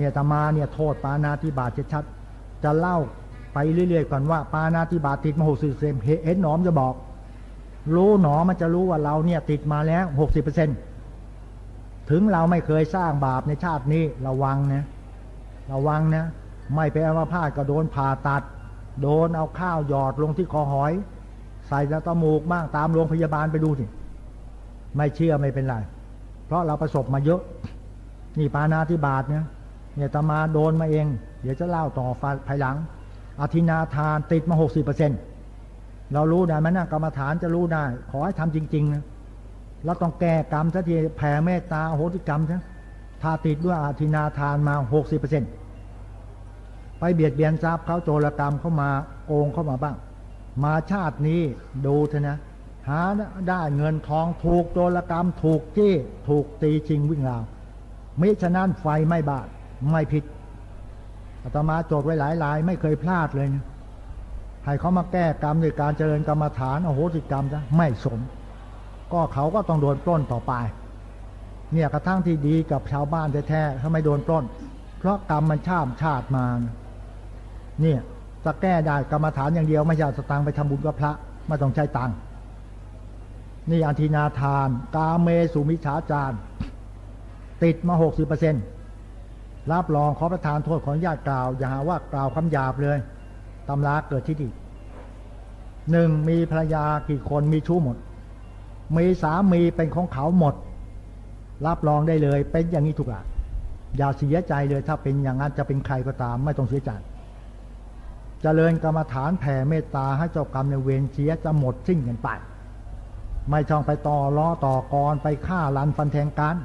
เนี่ยตมาเนี่ยโทษปานาธิบาตชัดๆจะเล่าไปเรื่อยๆก่อนว่า ปานาธิบาตติดมาหกสิบเซนเห็นหนอมจะบอก รู้หนอมันจะรู้ว่าเราเนี่ยติดมาแล้วหกสิบเปอร์เซ็นถึงเราไม่เคยสร้างบาปในชาตินี้ระวังนะระวังนะ ไม่ไปอามาพาตก็โดนผ่าตัด โดนเอาข้าวหยอดลงที่คอหอย ใส่ตะมูกบ้างตามโรงพยาบาลไปดูสิไม่เชื่อไม่เป็นไร เพราะเราประสบมาเยอะ นี่ปานาธิบาตเนี่ย เนี่ยตมาโดนมาเอง เดี๋ยวจะเล่าต่อภายหลัง อธินาทานติดมาหกสิบเปอร์เซ็นเรารู้ได้ไหมนะกรรมฐานจะรู้ได้ ขอให้ทำจริงๆนะเราต้องแก้กรรมสักทีแผ่เมตตาโหติกรรมใช่ถ้าติดด้วยอธินาทานมาหกสิบเปอร์เซ็นไปเบียดเบียนทรัพย์เขาโจรกรรมเข้ามาโกงเข้ามาบ้าง มาชาตินี้ดูเถอะนะ หาได้เงินทองถูกโจรกรรมถูกจี้ถูกตีชิงวิ่งราวมิฉะนั้นไฟไม่บาด ไม่ผิดอาตมาจทย์ไว้หลายลายไม่เคยพลาดเลยนะให้เขามาแก้กรรมด้วยการเจริญกรรมฐานโอโหสิกรรมจะไม่สม ก็เขาก็ต้องโดนปล้นต่อไป เนี่ยกระทั่งที่ดีกับชาวบ้านแท้ๆถ้าไม่โดนปล้น เพราะกรรมมันชาติชาติมาเนี่ยจะแก้ได้กรรมฐานอย่างเดียวไม่ใช่สตังไปทำบุญกับพระไม่ต้องใช้ตังนี่อันทินาทาน กาเมสุมิชาจารติดมาหกสิบเปอร์เซ็นต์ รับรองขอประทานโทษของญาติกล่าว อย่าหาว่ากล่าวคำหยาบเลยตำราเกิดที่ดีหนึ่งมีภรรยากี่คนมีชู้หมด มีสามีเป็นของเขาหมด รับรองได้เลย เป็นอย่างนี้ทุกอย่างอย่าเสียใจเลยถ้าเป็นอย่างนั้นจะเป็นใครก็ตามไม่ต้องเสียใจจเจริญกรรมฐานแผ่เมตตาให้เจ้ากรรมในเวรเสียจะหมดสิ้นกันไป ไม่ช่องไปต่อล้อต่อกรไปฆ่าลันฟันแทงกัน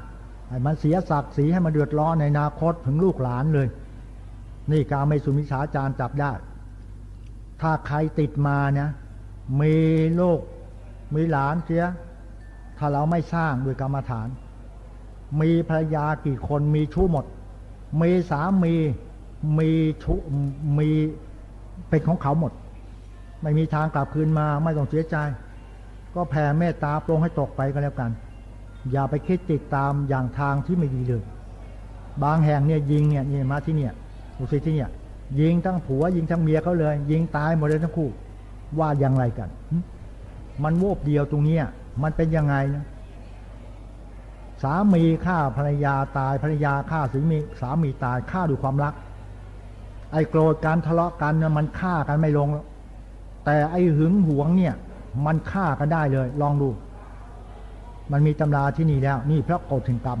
ให้มันเสียศักดิ์ศรีให้มันเดือดร้อนในอนาคตถึงลูกหลานเลย นี่การไม่สุมิชาจารจับได้ ถ้าใครติดมาเนี่ยมีลูกมีหลานเสีย ถ้าเราไม่สร้างด้วยกรรมฐาน มีภรรยากี่คนมีชู้หมด มีสามีมีชู้มีเป็นของเขาหมด ไม่มีทางกลับคืนมาไม่ต้องเสียใจ ก็แผ่เมตตาปรงให้ตกไปก็แล้วกัน อย่าไปคิดติดตามอย่างทางที่ไม่ดีเลย บางแห่งเนี่ยยิงเนี่ยนี่มาที่เนี่ยดูสิที่เนี่ย ยิงทั้งผัว ยิงทั้งเมียเขาเลย ยิงตายหมดเลยทั้งคู่ ว่าอย่างไรกัน มันโวบเดียวตรงนี้มันเป็นยังไงนะสามีฆ่าภรรยาตายภรรยาฆ่าสามีสามีตายฆ่าด้วยความรัก ไอ้โกรธการทะเลาะกันเนี่ยมันฆ่ากันไม่ลง แต่ไอ้หึงหวงเนี่ย มันฆ่ากันได้เลย ลองดู มันมีตำราที่นี่แล้ว นี่พระกฎถึงกรรม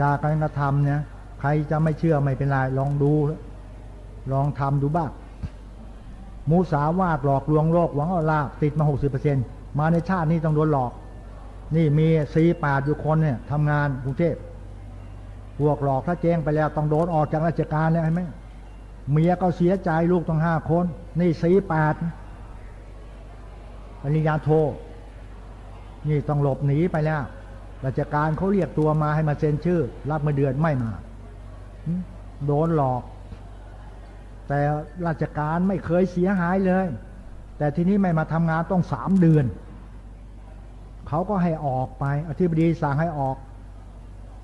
จากการกระทำเนี่ยใครจะไม่เชื่อไม่เป็นไรลองดู ลองทำดูบ้างมูสาวาดหลอกลวงโลกหวังเอาลาบติดมาหกสิบเปอร์เซ็นมาในชาตินี้ต้องโดนหลอก นี่มีสีปาดอยู่คนเนี่ยทำงานกรุงเทพพวกหลอกถ้าแจ้งไปแล้วต้องโดนออกจากราชการแล้วใช่ไหมเมียก็เสียใจลูกต้องห้าคน นี่สีแปดปริญญาโท นี่ต้องหลบหนีไปแล้ว ราชการเขาเรียกตัวมาให้มาเซ็นชื่อ รับมาเดือนไม่มา โดนหลอก แต่ราชการไม่เคยเสียหายเลย แต่ทีนี้ไม่มาทำงานต้องสามเดือน เขาก็ให้ออกไป อธิบดีสั่งให้ออก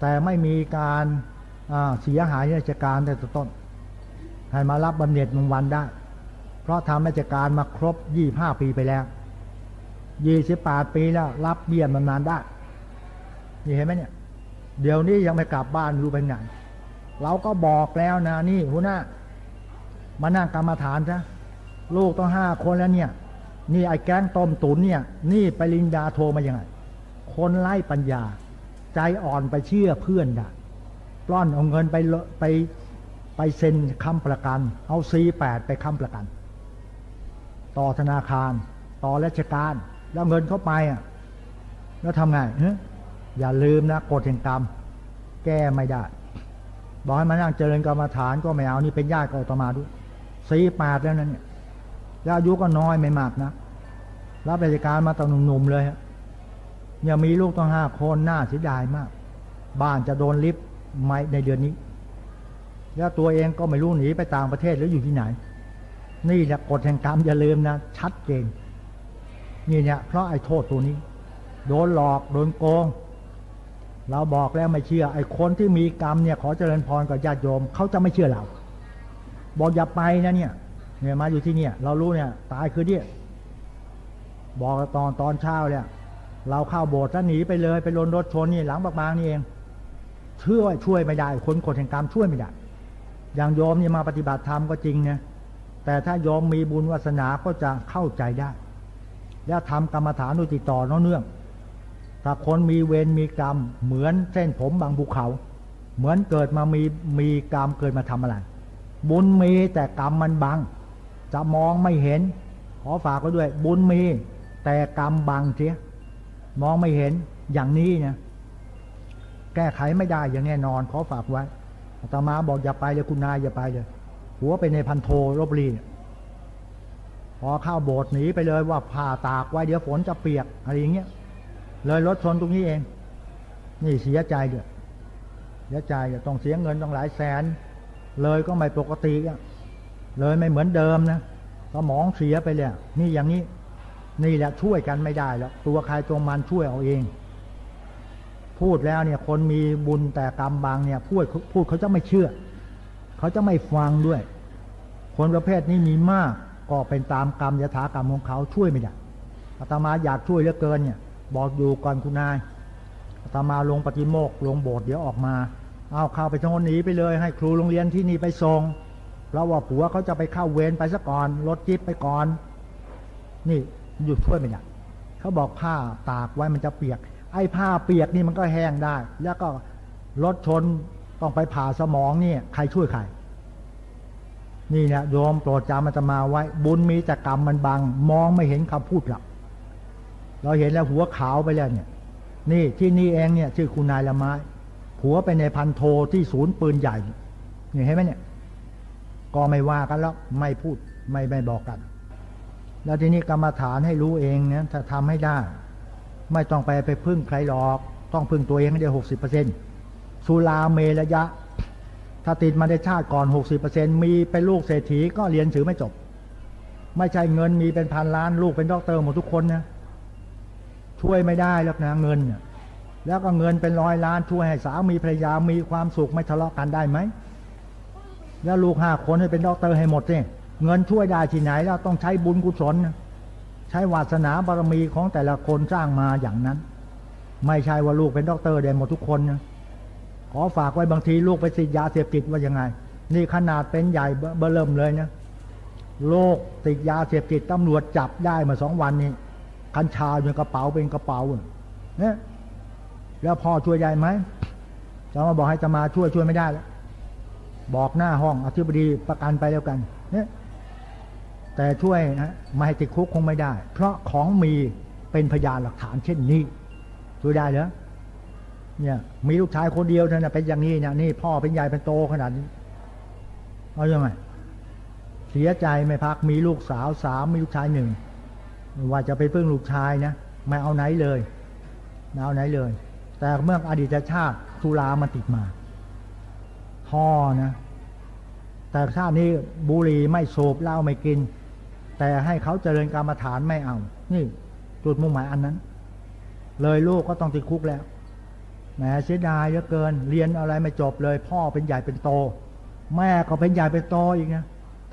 แต่ไม่มีการเสียหายราชการแต่ต้น ให้มารับบำเหน็จมงวันได้ เพราะทำราชการมาครบยี่ห้าปีไปแล้ว ยี่สิบแปดปีแล้ว รับเบี้ยบำนาญได้ นี่เห็นไหมเนี่ย เดี๋ยวนี้ยังไม่กลับบ้านรู้ไปไหนเราก็บอกแล้วนะนี่หัวหน้ามานั่งกรรมฐานซะลูกต้องห้าคนแล้วเนี่ย นี่ไอ้แก๊งต้มตุ๋นเนี่ย นี่ไปลินดาโทรมายังไง คนไล่ปัญญา ใจอ่อนไปเชื่อเพื่อนได้ปล้อนเอาเงินไปไปไปเซ็นค้ำประกัน เอาซีแปดไปค้ำประกัน ต่อธนาคาร ต่อราชการ แล้วเงินเข้าไปอะ แล้วทำไงเอย่าลืมนะกฎแห่งกรรม แก้ไม่ได้ บอกให้มานั่งเจริญกรรมฐานก็ไม่เอานี่เป็นญาติก็ตมาด้วยซีแปดแล้วนั่นเนี่ยแล้วอายุก็น้อยไม่มากนะรับราชการมาตั้งหนุ่มๆเลยอย่ามีลูกต้องห้าคนหน้าเสียดายมาก บ้านจะโดนลิฟต์ไม่ในเดือนนี้ แล้วตัวเองก็ไม่รู้หนีไปต่างประเทศหรืออยู่ที่ไหน นี่แหละกฎแห่งกรรมอย่าลืมนะ ชัดเจน นี่เนี่ยเพราะไอ้โทษตัวนี้ โดนหลอกโดนโกง เราบอกแล้วไม่เชื่อ ไอ้คนที่มีกรรมเนี่ยขอเจริญพรกับญาติโยมเขาจะไม่เชื่อเรา บอกอย่าไปนะเนี่ยเนี่ยมาอยู่ที่เนี่ย เรารู้เนี่ย ตายคือเนี่ยบอกตอนตอนเช้าเนี่ย เราเข้าโบสถ์แล้วหนีไปเลยไปลนรถชนนี่หลังบางๆนี่เองช่วยช่วยไม่ได้คนกฎแห่งกรรมช่วยไม่ได้อย่างโยมนี่มาปฏิบัติธรรมก็จริงนะแต่ถ้าโยมมีบุญวาสนาก็จะเข้าใจได้ แล้วทำกรรมฐานโดยติดต่อเนื่องถ้าคนมีเวรมีกรรม เหมือนเส้นผมบางภูเขา เหมือนเกิดมามีมีกรรมเกิดมาทำอะไร บุญมีแต่กรรมมันบัง จะมองไม่เห็น ขอฝากไว้ด้วย บุญมีแต่กรรมบังเสียมองไม่เห็นอย่างนี้เนี่ยแก้ไขไม่ได้อย่างแน่นอน ขอฝากไว้อาตมาบอกอย่าไปเลยคุณนายอย่าไปเลย หัวไปในพันโทรบบุรีเนี่ย พอเข้าโบสถ์หนีไปเลยว่าผ่าตากไว้เดี๋ยวฝนจะเปียกอะไรอย่างเงี้ยเลยรถชนตรงนี้เอง นี่เสียใจเด้อเสียใจต้องเสียเงินต้องหลายแสน เลยก็ไม่ปกติเลยไม่เหมือนเดิมนะสมองเสียไปเลยนี่อย่างนี้ นี่แหละช่วยกันไม่ได้แล้วตัวใครตัวมันช่วยเอาเอง พูดแล้วเนี่ยคนมีบุญแต่กรรมบางเนี่ยพูดพูดเขาจะไม่เชื่อ เขาจะไม่ฟังด้วย คนประเภทนี้มีมาก ก็เป็นตามกรรมยถากรรมของเขาช่วยไม่ได้อาตมาอยากช่วยเหลือเกินเนี่ย บอกอยู่ก่อนคุณนายอาตมาลงปฏิโมกข์ลงโบสถ์เดี๋ยวออกมา เอาเข้าไปทางหนีไปเลย ให้ครูโรงเรียนที่นี่ไปส่งเพราะว่าผัวเขาจะไปเข้าเวรไปซะก่อนรถจิ๊บไปก่อน นี่หยุดช่วยไม่ได้เขาบอกผ้าตากไว้มันจะเปียก ไอ้ผ้าเปียกนี่มันก็แห้งได้ แล้วก็รถชนต้องไปผ่าสมองนี่ใครช่วยใคร นี่เนี่ยโยมโปรดจำมันจะมาไว้ บุญมีแต่กรรมมันบัง มองไม่เห็นคำพูดหรอกเราเห็นแล้วหัวขาวไปแล้วเนี่ย นี่ที่นี่เองเนี่ย ชื่อคุณนายละไม้ผัวไปในพันโทที่ศูนย์ปืนใหญ่เนี่เห็นไหมเนี่ย ก็ไม่ว่ากันแล้วไม่พูดไม่ไม่บอกกัน แล้วทีนี้กรรมฐานให้รู้เองเนี่ยถ้าทำให้ได้ ไม่ต้องไปไปพึ่งใครหรอก ต้องพึ่งตัวเองให้ได้หกสิบเปอร์เซ็นต์สุราเมระยะ ถ้าติดมาได้ชาติก่อนหกสิบเปอร์เซ็นมีเป็นลูกเศรษฐีก็เรียนสือไม่จบ ไม่ใช่เงินมีเป็นพันล้านลูกเป็นด็อกเตอร์หมดทุกคนนะช่วยไม่ได้หรอกนะเงิน แล้วก็เงินเป็นร้อยล้านช่วยให้สามีภรรยามีความสุขไม่ทะเลาะกันได้ไหมแล้วลูกห้าคนให้เป็นด็อกเตอร์ให้หมดเนี่ยเงินช่วยได้ที่ไหนแล้วต้องใช้บุญกุศลใช้วาสนาบารมีของแต่ละคนสร้างมาอย่างนั้น ไม่ใช่ว่าลูกเป็นด็อกเตอร์ได้หมดทุกคนนะ ขอฝากไว้บางทีลูกไปติดยาเสพติดว่ายังไง นี่ขนาดเป็นใหญ่เบอเริ่มเลยนะโลกติดยาเสพติดตำรวจจับได้มาสองวันนี้กัญชาอยู่ในกระเป๋าเป็นกระเป๋าเนี่ยแล้วพ่อช่วยได้ไหมจะมาบอกให้จะมาช่วยช่วยไม่ได้แล้วบอกหน้าห้องอธิบดีประกันไปแล้วกัน เนี่ย แต่ช่วยนะไม่ให้ติดคุกคงไม่ได้ เพราะของมีเป็นพยานหลักฐานเช่นนี้ช่วยได้เหรอ เนี่ยมีลูกชายคนเดียวเท่านั้นเป็นอย่างนี้เนี่ยนี่พ่อเป็นใหญ่เป็นโตขนาดนี้เอาอยัางไงเสียใจไม่พักมีลูกสาวสามมีลูกชายหนึ่งว่าจะไปพึ่งลูกชายนะไม่เอาไหนเลยไม่เอาไหนเลย แต่เมื่ออดีตชาติสุรามันติดมาพ่อนะ แต่ชาตินี้บุหรี่ไม่สูบเหล้าไม่กิน แต่ให้เขาเจริญกรรมฐานไม่เอา นี่จุดมุ่งหมายอันนั้น เลยลูกก็ต้องติดคุกแล้ว แหมเสียดายเหลือเกิน เรียนอะไรไม่จบเลย พ่อเป็นใหญ่เป็นโต แม่ก็เป็นใหญ่เป็นโตอีกนะ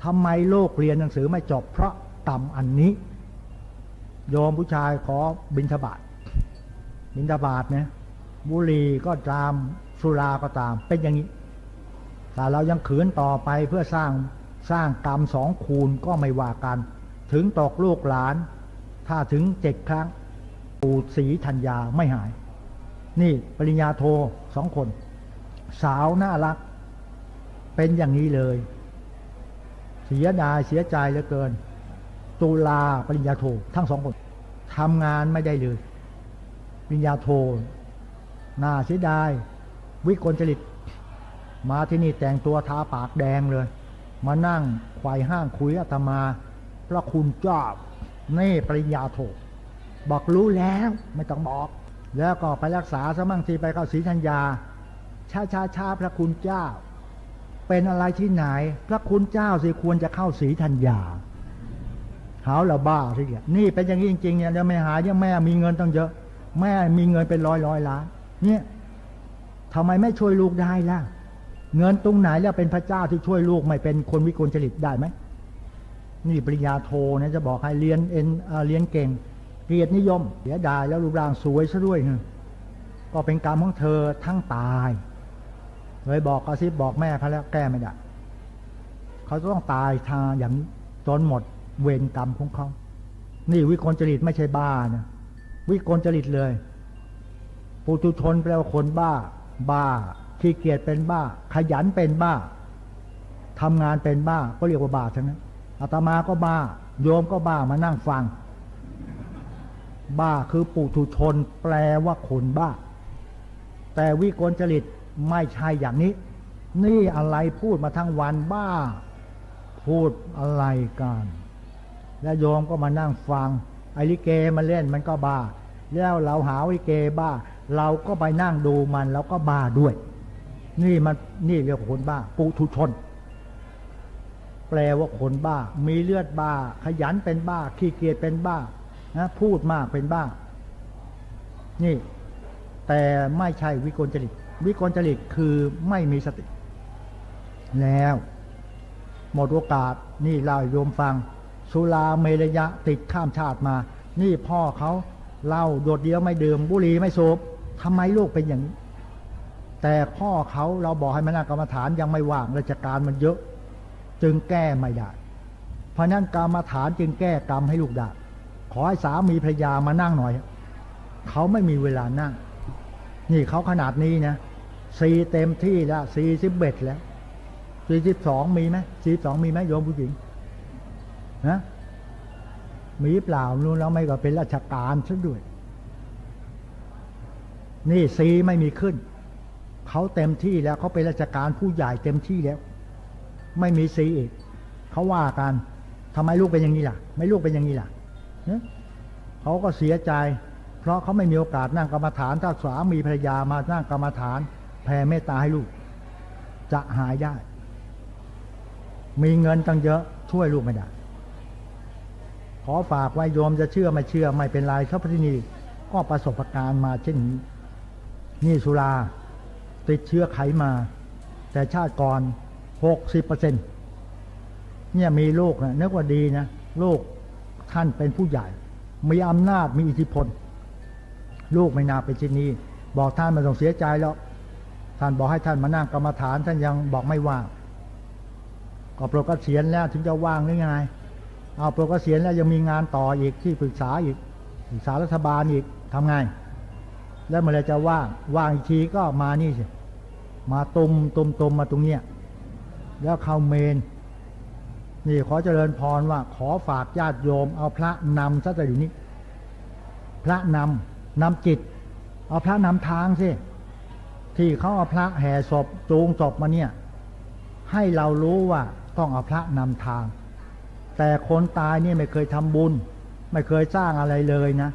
ทำไมลูกเรียนหนังสือไม่จบ เพราะต่ำอันนี้ โยมผู้ชายขอบิณฑบาตบิณฑบาตเนี่ยบุรีก็ตามสุราก็ตาม เป็นอย่างนี้แต่เรายังขืนต่อไปเพื่อสร้างสร้างกรรมสองคูณก็ไม่ว่ากัน ถึงตกลูกหลาน ถ้าถึงเจ็ดครั้งปูสีธัญญาไม่หาย นี่ปริญญาโทสองคน สาวน่ารัก เป็นอย่างนี้เลย เสียดายเสียใจเหลือเกิน ตุลาปริญญาโททั้งสองคนทำงานไม่ได้เลย ปริญญาโทน่าเสียดาย วิกลจริต มาที่นี่แต่งตัวทาปากแดงเลย มานั่งควายห้างคุยอาตมา พระคุณเจ้าเน่ปริญญาโท บอกรู้แล้วไม่ต้องบอก แล้วก็ไปรักษาสมั่งทีไปเข้าศรีธัญญาชาชาชาพระคุณเจ้า เป็นอะไรที่ไหน พระคุณเจ้าสิควรจะเข้าศรีธัญญาหาละบ้าทีเดียวนี่เป็นอย่างนี้จริงๆเนี่ยแล้วไม่หายังแม่มีเงินต้องเยอะ แม่มีเงินเป็นร้อยร้อยล้าน เนี่ยทำไมไม่ช่วยลูกได้ล่ะ เงินตรงไหนแล้วเป็นพระเจ้าที่ช่วยลูกไม่เป็นคนวิกลจริตได้ไหมนี่ปริญญาโทนะจะบอกให้เรียนเอ็นเอ่อเรียนเก่ง เกียรตินิยมเสียดายแล้วรูปร่างสวยซะด้วยก็เป็นกรรมของเธอทั้งตายเลยบอกกระซิบบอกแม่เขาแล้วแก้ไม่ได้เขาจะต้องตายทางอย่างจนหมดเวรกรรมของเขา นี่วิกลจริตไม่ใช่บ้านะวิกลจริตเลยปุถุชนแปลว่าคนบ้า บ้าขี้เกียจเป็นบ้า ขยันเป็นบ้าทำงานเป็นบ้าก็เรียกว่าบ้าทั้งนั้นอาตมาก็บ้า โยมก็บ้ามานั่งฟัง บ้าคือปุถุชน แปลว่าคนบ้า แต่วิกลจริตไม่ใช่อย่างนี้ นี่อะไรพูดมาทั้งวันบ้า พูดอะไรกัน แล้วโยมก็มานั่งฟัง ไอลิเกมาเล่นมันก็บ้า แล้วเราหาลิเกบ้า เราก็ไปนั่งดูมันแล้วก็บ้าด้วย นี่มันนี่เรียกว่าคนบ้า ปุถุชน แปลว่าคนบ้า มีเลือดบ้า ขยันเป็นบ้า ขี้เกียจเป็นบ้า นะพูดมากเป็นบ้า นี่ แต่ไม่ใช่วิกลจริต วิกลจริตคือไม่มีสติ แล้ว หมดโอกาสนี่เล่าโยมฟัง สุราเมรยะติดข้ามชาติมา นี่พ่อเขาเหล้าโดดเดียวไม่ดื่มบุหรี่ไม่สูบทำไมลูกเป็นอย่างนี้ แต่พ่อเขาเราบอกให้มานั่งกรรมฐานยังไม่ว่างราชการมันเยอะ จึงแก้ไม่ได้ เพราะนั้นกรรมฐานจึงแก้กรรมให้ลูกได้ ขอให้สามีภรรยามานั่งหน่อย เขาไม่มีเวลานั่ง นี่เขาขนาดนี้นะสี่เต็มที่แล้วสี่สิบเอ็ดแล้วสี่สิบสองมีไหมสี่สองมีไหมโยมผู้หญิงนะมีเปล่ารู้แล้วไม่ก็เป็นราชการซะด้วย นี่สีไม่มีขึ้น เขาเต็มที่แล้วเขาเป็นราชการผู้ใหญ่เต็มที่แล้ว ไม่มีสีอีกเขาว่ากันทำไมลูกเป็นอย่างนี้ล่ะ ไม่ลูกเป็นอย่างนี้ล่ะ เขาก็เสียใจ เพราะเขาไม่มีโอกาสนั่งกรรมฐาน ถ้าสามีภรรยามานั่งกรรมฐาน แผ่เมตตาให้ลูก จะหายได้ มีเงินตั้งเยอะช่วยลูกไม่ได้ ขอฝากไว้โยมจะเชื่อไม่เชื่อไม่เป็นไรเท่าพระที่นี่ก็ประสบการณ์มาเช่นนี้นี่สุรา ติดเชื้อไขมา แต่ชาติก่อนหกสิบเปอร์เซ็นเนี่ยมีลูกนะนึกว่าดีนะลูก ท่านเป็นผู้ใหญ่ มีอำนาจมีอิทธิพล ลูกไม่น่าเป็นเช่นนี้ บอกท่านมาต้องเสียใจแล้ว ท่านบอกให้ท่านมานั่งกรรมฐาน ท่านยังบอกไม่ว่างก็โปรดเกษียณแล้วถึงจะว่างหรือไงเอาโปรดเกษียณแล้วยังมีงานต่ออีกที่ปรึกษาอีกปรึกษารัฐบาลอีกทำไงแล้วเมื่อไรจะว่างว่างอีกทีก็มานี่สิมาตุมตุมตุมมาตรงเนี้ยแล้วเข้าเมน นี่ขอเจริญพรว่าขอฝากญาติโยม เอาพระนำซะแต่อยู่นี้ พระนำนำจิต เอาพระนำทางสิที่เขาเอาพระแห่ศพจูงศพมาเนี่ย ให้เรารู้ว่าต้องเอาพระนำทาง แต่คนตายเนี่ยไม่เคยทำบุญ ไม่เคยสร้างอะไรเลยนะ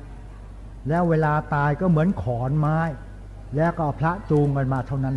แล้วเวลาตายก็เหมือนขอนไม้ แล้วก็เอาพระจูงกันมาเท่านั้น